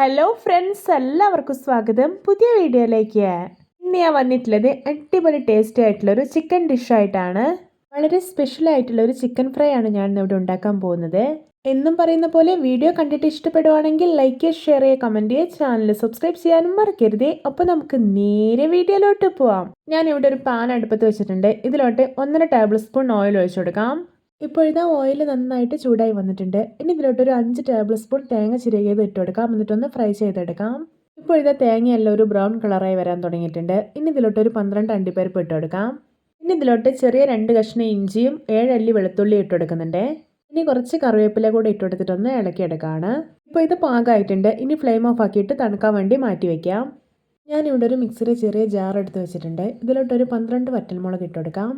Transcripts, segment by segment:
Hello friends എല്ലാവർക്കും സ്വാഗതം. പുതിയ വീഡിയോയിലേക്ക്. ഇന്ന് ഞാൻ വന്നിട്ടുള്ളത് അടിപൊളി ടേസ്റ്റി ആയിട്ടുള്ള ഒരു ചിക്കൻ ഡിഷായിട്ടാണ് വളരെ സ്പെഷ്യൽ ആയിട്ടുള്ള ഒരു ചിക്കൻ ഫ്രൈ ആണ് ഞാൻ ഇവിടെ ഉണ്ടാക്കാൻ പോകുന്നത്. എന്നും പറയുന്ന പോലെ വീഡിയോ കണ്ടിട്ട് ഇഷ്ടപ്പെടുവാണെങ്കിൽ ലൈക്ക് ചെയ്യുക ഷെയർ ചെയ്യുക കമന്റ് ചെയ്യുക ചാനൽ സബ്സ്ക്രൈബ് ചെയ്യാനും മറക്കരുത്. അപ്പോൾ നമുക്ക് നേരെ വീഡിയോയിലോട്ട് പോവാം. ഞാൻ ഇവിടെ ഒരു പാൻ അടുപ്പത്ത് വെച്ചിട്ടുണ്ട്. ഇതിലോട്ട് ഒന്നര ടേബിൾ സ്പൂൺ ഓയിൽ ഒഴിച്ചു കൊടുക്കാം. ഇപ്പോൾ ഇതാ ഓയിൽ നന്നായിട്ട് ചൂടായി വന്നിട്ടുണ്ട്. ഇനി ഇതിലോട്ട് ഒരു അഞ്ച് ടേബിൾ സ്പൂൺ തേങ്ങ ചിരകിയത് ഇട്ട് എന്നിട്ടൊന്ന് ഫ്രൈ ചെയ്തെടുക്കാം. ഇപ്പോഴിതാ തേങ്ങയെല്ലാം ഒരു ബ്രൗൺ കളറായി വരാൻ തുടങ്ങിയിട്ടുണ്ട്. ഇനി ഇതിലോട്ട് ഒരു പന്ത്രണ്ട് അണ്ടിപ്പരിപ്പ് ഇട്ട് ഇനി ഇതിലോട്ട് ചെറിയ രണ്ട് കഷ്ണം ഇഞ്ചിയും ഏഴല്ലി വെളുത്തുള്ളി ഇട്ട് കൊടുക്കുന്നുണ്ട് ഇനി കുറച്ച് കറിവേപ്പില കൂടെ ഇട്ട് കൊടുത്തിട്ടൊന്ന് ഇളക്കിയെടുക്കുകയാണ് ഇപ്പോൾ ഇത് പാകമായിട്ടുണ്ട് ഇനി ഫ്ലെയിം ഓഫ് ആക്കിയിട്ട് തണുക്കാൻ വേണ്ടി മാറ്റി വയ്ക്കാം ഞാനിവിടെ ഒരു മിക്സിയുടെ ചെറിയ ജാർ എടുത്ത് വെച്ചിട്ടുണ്ട്. ഇതിലോട്ടൊരു പന്ത്രണ്ട് വറ്റൽമുളക് ഇട്ട് കൊടുക്കാം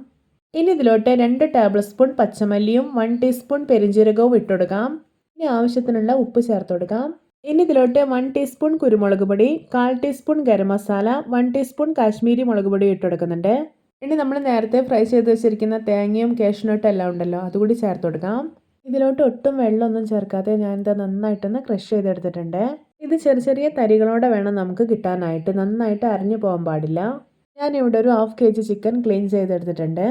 ഇനി ഇതിലോട്ട് രണ്ട് ടേബിൾ സ്പൂൺ പച്ചമല്ലിയും വൺ ടീസ്പൂൺ പെരിഞ്ജീരകവും ഇട്ടുകൊടുക്കാം ഇനി ആവശ്യത്തിനുള്ള ഉപ്പ് ചേർത്ത് കൊടുക്കാം ഇനി ഇതിലോട്ട് വൺ ടീസ്പൂൺ കുരുമുളക് പൊടി കാൽ teaspoon garam masala one teaspoon Kashmiri മുളക് പൊടി ഇട്ടുകൊടുക്കുന്നുണ്ട് ഇനി നമ്മൾ നേരത്തെ ഫ്രൈ ചെയ്ത് വെച്ചിരിക്കുന്ന തേങ്ങയും കാഷ്നട്ടും എല്ലാം ഉണ്ടല്ലോ അതുകൂടി ചേർത്ത് കൊടുക്കാം ഇതിലോട്ട് ഒട്ടും വെള്ളമൊന്നും ചേർക്കാതെ ഞാനിത് നന്നായിട്ടൊന്ന് ക്രഷ് ചെയ്തെടുത്തിട്ടുണ്ട്. ഇത് ചെറിയ ചെറിയ തരികളോടെ വേണം നമുക്ക് കിട്ടാനായിട്ട് നന്നായിട്ട് അരിഞ്ഞു പോകാൻ പാടില്ല. ഞാനിവിടെ ഒരു half K G chicken clean ചെയ്തെടുത്തിട്ടുണ്ട്.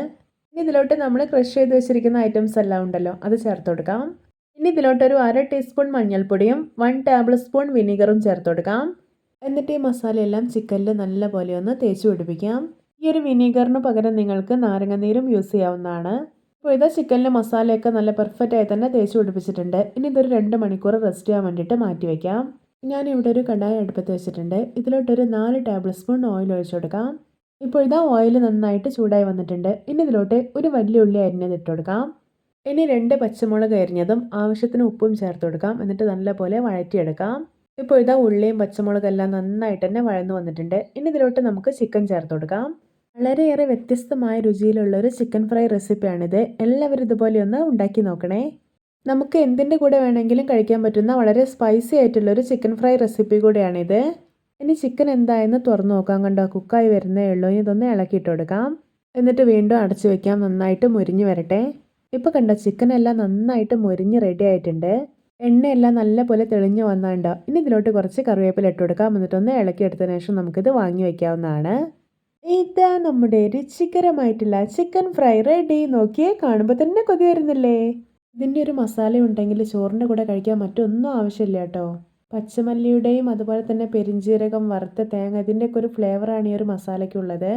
ഇതിലോട്ട് നമ്മൾ ക്രഷ് ചെയ്ത് വെച്ചിരിക്കുന്ന ഐറ്റംസ് എല്ലാം ഉണ്ടല്ലോ അത് ചേർത്ത് കൊടുക്കാം. ഇനി ഇതിലോട്ട് ഒരു അര ടീസ്പൂൺ മഞ്ഞൾപ്പൊടിയും വൺ ടേബിൾ സ്പൂൺ വിനീഗറും ചേർത്ത് കൊടുക്കാം. എന്നിട്ട് ഈ മസാലയെല്ലാം ചിക്കനിൽ നല്ലപോലെ ഒന്ന് തേച്ച് പിടിപ്പിക്കാം. ഈ ഒരു വിനീഗറിന് പകരം നിങ്ങൾക്ക് നാരങ്ങനീരും യൂസ് ചെയ്യാവുന്നതാണ്. ഇപ്പോൾ ഇതാ ചിക്കനിലെ മസാലയൊക്കെ നല്ല പെർഫെക്റ്റ് ആയി തന്നെ തേച്ച് പിടിപ്പിച്ചിട്ടുണ്ട്. ഇനി ഇതൊരു രണ്ട് മണിക്കൂർ റെസ്റ്റ് ചെയ്യാൻ വേണ്ടിയിട്ട് മാറ്റി വയ്ക്കാം ഞാൻ ഇവിടെ ഒരു കടായി അടുപ്പത്ത് വെച്ചിട്ടുണ്ട്. ഇതിലോട്ടൊരു നാല് ടേബിൾ സ്പൂൺ ഓയിൽ ഒഴിച്ചു കൊടുക്കാം. ഇപ്പോൾ ഇതാ ഓയിൽ നന്നായിട്ട് ചൂടായി വന്നിട്ടുണ്ട്. ഇനി ഇതിലോട്ട് ഒരു വലിയ ഉള്ളി അരിഞ്ഞത് ഇട്ട് കൊടുക്കാം. ഇനി രണ്ട് പച്ചമുളക് അരിഞ്ഞതും ആവശ്യത്തിന് ഉപ്പും ചേർത്ത് കൊടുക്കാം. എന്നിട്ട് നല്ലപോലെ വഴറ്റിയെടുക്കാം. ഇപ്പോൾ ഇതാ ഉള്ളിയും പച്ചമുളകെല്ലാം നന്നായിട്ട് തന്നെ വഴന്നു വന്നിട്ടുണ്ട്. ഇനി ഇതിലോട്ട് നമുക്ക് ചിക്കൻ ചേർത്ത് കൊടുക്കാം. വളരെയേറെ വ്യത്യസ്തമായ രുചിയിലുള്ള ഒരു ചിക്കൻ ഫ്രൈ റെസിപ്പിയാണിത് എല്ലാവരും ഇതുപോലെ ഒന്ന് ഉണ്ടാക്കി നോക്കണേ. നമുക്ക് എന്തിന്റെ കൂടെ വേണമെങ്കിലും കഴിക്കാൻ പറ്റുന്ന വളരെ സ്പൈസി ആയിട്ടുള്ളൊരു ചിക്കൻ ഫ്രൈ റെസിപ്പി കൂടെയാണിത്. ഇനി ചിക്കൻ എന്തായെന്ന് തുറന്നു നോക്കാം കണ്ടോ? കുക്കായി വരുന്നേ ഉള്ളൂ. ഇനി ഇതൊന്ന് ഇളക്കിയിട്ട് കൊടുക്കാം. എന്നിട്ട് വീണ്ടും അടച്ചു വെക്കാം. നന്നായിട്ട് മുരിഞ്ഞ് വരട്ടെ. ഇപ്പോൾ കണ്ടോ ചിക്കൻ എല്ലാം നന്നായിട്ട് മുരിഞ്ഞ് റെഡി ആയിട്ടുണ്ട്. എണ്ണയെല്ലാം നല്ലപോലെ തെളിഞ്ഞു വന്നാണ്ടോ ഇനി ഇതിലോട്ട് കുറച്ച് കറിവേപ്പില ഇട്ട് കൊടുക്കാം. എന്നിട്ടൊന്ന് ഇളക്കി എടുത്തതിന് ശേഷം നമുക്കിത് വാങ്ങി വയ്ക്കാവുന്നതാണ് ഇതാ നമ്മുടെ രുചികരമായിട്ടുള്ള ചിക്കൻ ഫ്രൈ റെഡി നോക്കിയേ കാണുമ്പോൾ തന്നെ കൊതി വരുന്നില്ലേ? ഇതിന്റെ ഒരു മസാല ഉണ്ടെങ്കിൽ ചോറിന്റെ കൂടെ കഴിക്കാൻ മറ്റൊന്നും ആവശ്യമില്ല കേട്ടോ. പച്ചമല്ലിയുടെയും അതുപോലെ തന്നെ പെരിഞ്ജീരകം വറുത്ത തേങ്ങ ഇതിന്റെയൊക്കെ ഒരു ഫ്ലേവറാണ് ഈ ഒരു മസാലയ്ക്കുള്ളത്.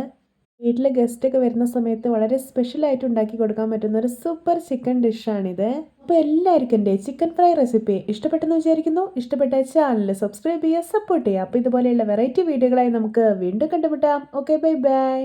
വീട്ടിൽ ഗസ്റ്റൊക്കെ വരുന്ന സമയത്ത് വളരെ സ്പെഷ്യലായിട്ട് ഉണ്ടാക്കി കൊടുക്കാൻ പറ്റുന്ന ഒരു സൂപ്പർ ചിക്കൻ ഡിഷാണിത് അപ്പോൾ എല്ലാവർക്കും എന്റെ ചിക്കൻ ഫ്രൈ റെസിപ്പി ഇഷ്ടപ്പെട്ടെന്ന് വിചാരിക്കുന്നു. ഇഷ്ടപ്പെട്ട ചാനൽ സബ്സ്ക്രൈബ് ചെയ്യുക സപ്പോർട്ട് ചെയ്യുക. അപ്പോൾ ഇതുപോലെയുള്ള വെറൈറ്റി വീഡിയോകളായി നമുക്ക് വീണ്ടും കണ്ടുമുട്ടാം. Okay bye bye